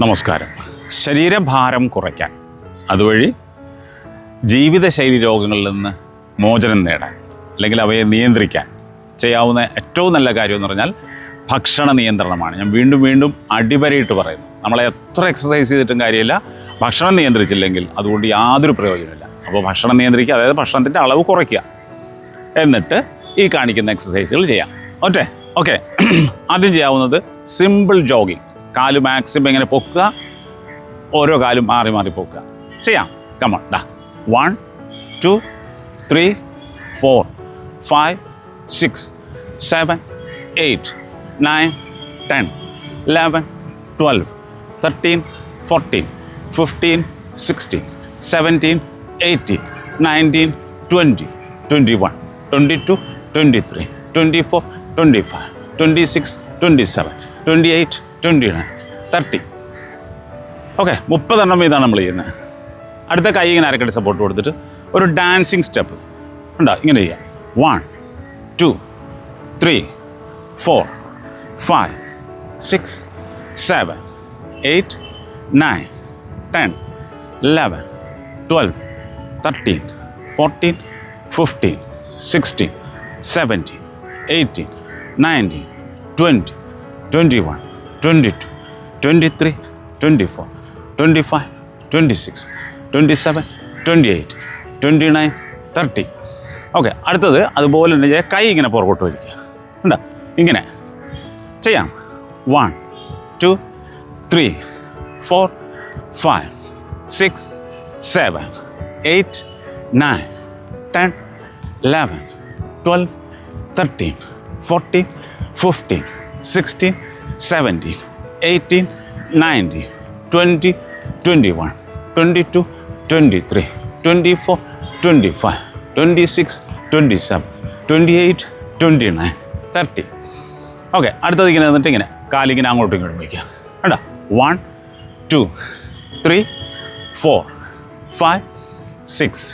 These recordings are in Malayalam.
നമസ്കാരം. ശരീരഭാരം കുറയ്ക്കാൻ. അതുവഴി ജീവിതശൈലി രോഗങ്ങളിൽ നിന്ന് മോചനം നേടാൻ അല്ലെങ്കിൽ അവയെ നിയന്ത്രിക്കാൻ ചെയ്യാവുന്ന ഏറ്റവും നല്ല കാര്യം എന്ന് പറഞ്ഞാൽ ഭക്ഷണ നിയന്ത്രണമാണ്. ഞാൻ വീണ്ടും വീണ്ടും അടിവരയിട്ട് പറയുന്നു. നമ്മളെ എത്ര എക്സസൈസ് ചെയ്തിട്ടും കാര്യമില്ല. ഭക്ഷണം നിയന്ത്രിച്ചില്ലെങ്കിൽ അതുകൊണ്ട് യാതൊരു പ്രയോജനമില്ല അപ്പോൾ ഭക്ഷണം നിയന്ത്രിക്കുക അതായത് ഭക്ഷണത്തിന്റെ അളവ് കുറയ്ക്കുക. എന്നിട്ട് ഈ കാണിക്കുന്ന എക്സസൈസുകൾ ചെയ്യാം. ഓക്കെ? ഓക്കെ. ആദ്യം ചെയ്യാവുന്നത് സിമ്പിൾ ജോഗിങ് കാൽ മാക്സിമം ഇങ്ങനെ പൊക്കുക? ഓരോ കാലും മാറി മാറി പൊക്കുക. ചെയ്യാം. കമൺ ഡാ. One two three four five six seven eight nine ten eleven twelve thirteen fourteen fifteen sixteen seventeen eighteen nineteen twenty twenty one twenty two twenty three twenty four twenty five twenty six twenty seven twenty eight twenty nine thirty okay മുപ്പതെണ്ണം ഇതാണ് നമ്മൾ ചെയ്യുന്നത്. അടുത്ത കൈ ഇങ്ങനെ അരക്കടി സപ്പോർട്ട് കൊടുത്തിട്ട് ഒരു ഡാൻസിങ് സ്റ്റെപ്പ് ഉണ്ടോ? ഇങ്ങനെ ചെയ്യാം. One two three four five six seven eight nine ten eleven twelve thirteen fourteen fifteen sixteen seventeen eighteen nineteen twenty twenty one twenty two twenty three twenty four twenty five twenty six twenty seven twenty eight twenty nine thirty okay അടുത്തത് അതുപോലെ തന്നെ കൈ ഇങ്ങനെ പുറകോട്ട് വലിക്കുക. ഉണ്ടോ ഇങ്ങനെ. ചെയ്യാം. One two three four five six seven eight nine ten eleven twelve thirteen fourteen fifteen sixteen seventeen eighteen nineteen twenty twenty one twenty two twenty three twenty four twenty five twenty six twenty seven twenty eight twenty nine thirty okay അടുത്തത് ഇങ്ങനെ നിന്നിട്ട് ഇങ്ങനെ കാലിങ്ങനെ അങ്ങോട്ടും ഇങ്ങോട്ടും വയ്ക്കുക. കേട്ടോ one two three four five six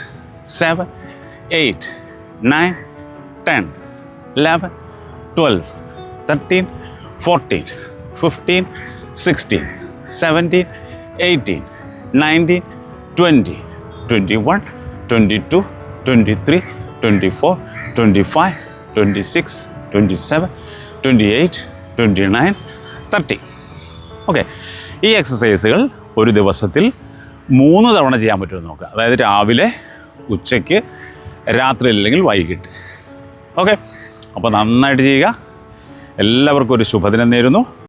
seven eight nine ten eleven twelve thirteen fourteen fifteen sixteen seventeen eighteen nineteen twenty twenty one twenty two twenty three twenty four twenty five twenty six twenty seven twenty eight twenty nine thirty okay ഈ എക്സസൈസുകൾ ഒരു ദിവസത്തിൽ മൂന്ന് തവണ ചെയ്യാൻ പറ്റുമെന്ന് നോക്കുക. അതായത് രാവിലെ ഉച്ചയ്ക്ക് രാത്രി അല്ലെങ്കിൽ വൈകിട്ട്. ഓക്കെ അപ്പോൾ നന്നായിട്ട് ചെയ്യുക. എല്ലാവർക്കും ഒരു ശുഭദിനം നേരുന്നു.